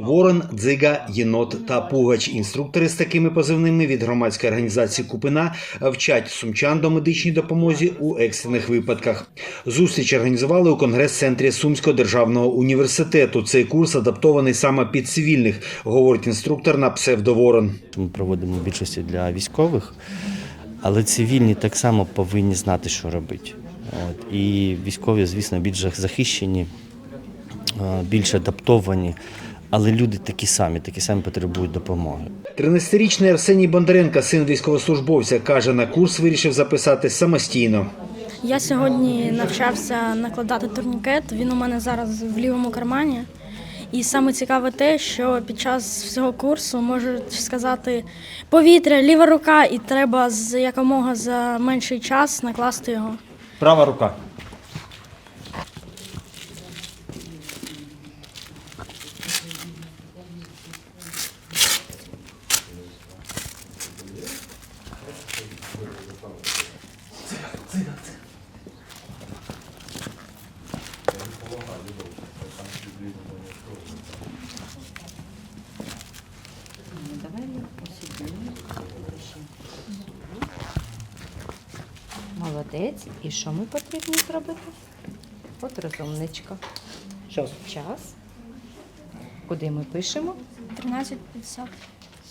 Ворон, дзига, єнот та пугач. Інструктори з такими позивними від громадської організації Купина вчать сумчан до медичній допомозі у екстрених випадках. Зустріч організували у конгрес-центрі Сумського державного університету. Цей курс адаптований саме під цивільних, говорить інструктор на псевдоворон. Ми проводимо більшості для військових, але цивільні так само повинні знати, що робити. От. І військові, звісно, більш захищені, більш адаптовані, але люди такі самі, такі самі потребують допомоги. 13-річний Арсеній Бондаренко, син військовослужбовця, каже, на курс вирішив записати самостійно. Я сьогодні навчався накладати турнікет. Він у мене зараз в лівому кармані. І саме цікаве те, що під час всього курсу можуть сказати повітря, ліва рука, і треба з якомога за менший час накласти його. Права рука. Молодець. І що ми потрібно зробити? От розумничка. Час. Час. Куди ми пишемо? 13.50.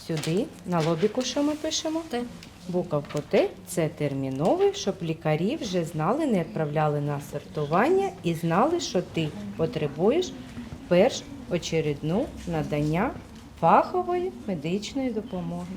Сюди. На лобіку що ми пишемо? Т. Буковку Т це терміновий, щоб лікарі вже знали, не відправляли на сортування і знали, що ти потребуєш першочередну надання фахової медичної допомоги.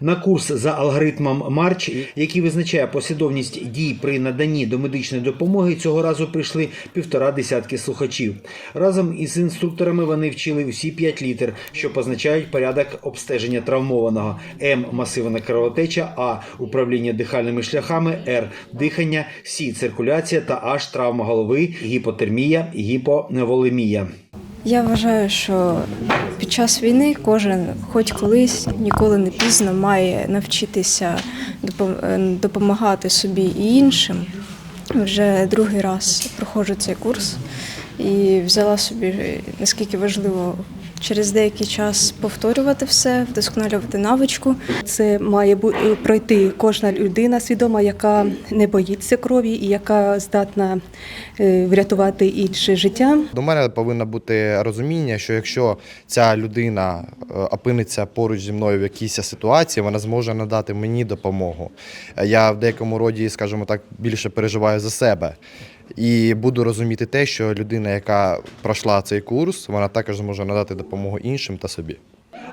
На курс за алгоритмом Марч, який визначає послідовність дій при наданні до медичної допомоги, цього разу прийшли півтора десятки слухачів. Разом із інструкторами вони вчили всі п'ять літер, що позначають порядок обстеження травмованого: М масивна кровотеча, А управління дихальними шляхами, Р дихання, С циркуляція та H травма голови, гіпотермія, гіповолемія. Я вважаю, що під час війни кожен, хоч колись, ніколи не пізно, має навчитися е, допомагати собі і іншим. Вже другий раз проходжу цей курс і взяла собі наскільки важливо через деякий час повторювати все, вдосконалювати навичку. Це має е, пройти кожна людина свідома, яка не боїться крові і яка здатна е, врятувати інше життя. До мене повинно бути розуміння, що якщо ця людина е, опиниться поруч зі мною в якійсь ситуації, вона зможе надати мені допомогу. Я в деякому роді, скажімо так, більше переживаю за себе. І буду розуміти те, що людина, яка пройшла цей курс, вона також зможе надати допомогу іншим та собі.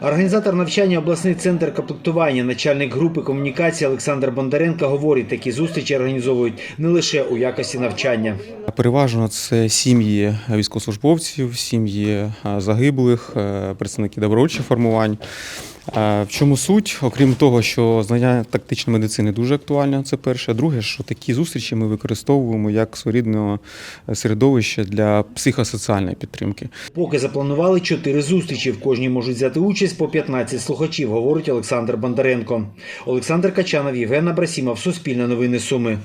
Організатор навчання обласний центр комплектування, начальник групи комунікації Олександр Бондаренко говорить, такі зустрічі організовують не лише у якості навчання. Переважно це сім'ї військовослужбовців, сім'ї загиблих, е, представники добровольчих формувань. Е, В чому суть? Окрім того, що знання тактичної медицини дуже актуальне, це перше. Друге, що такі зустрічі ми використовуємо як своєрідне середовище для психосоціальної підтримки. Поки запланували чотири зустрічі. В кожній можуть взяти участь по 15 слухачів, говорить Олександр Бондаренко. Олександр Качанов, Євген Абрасімов, Суспільне новини Суми.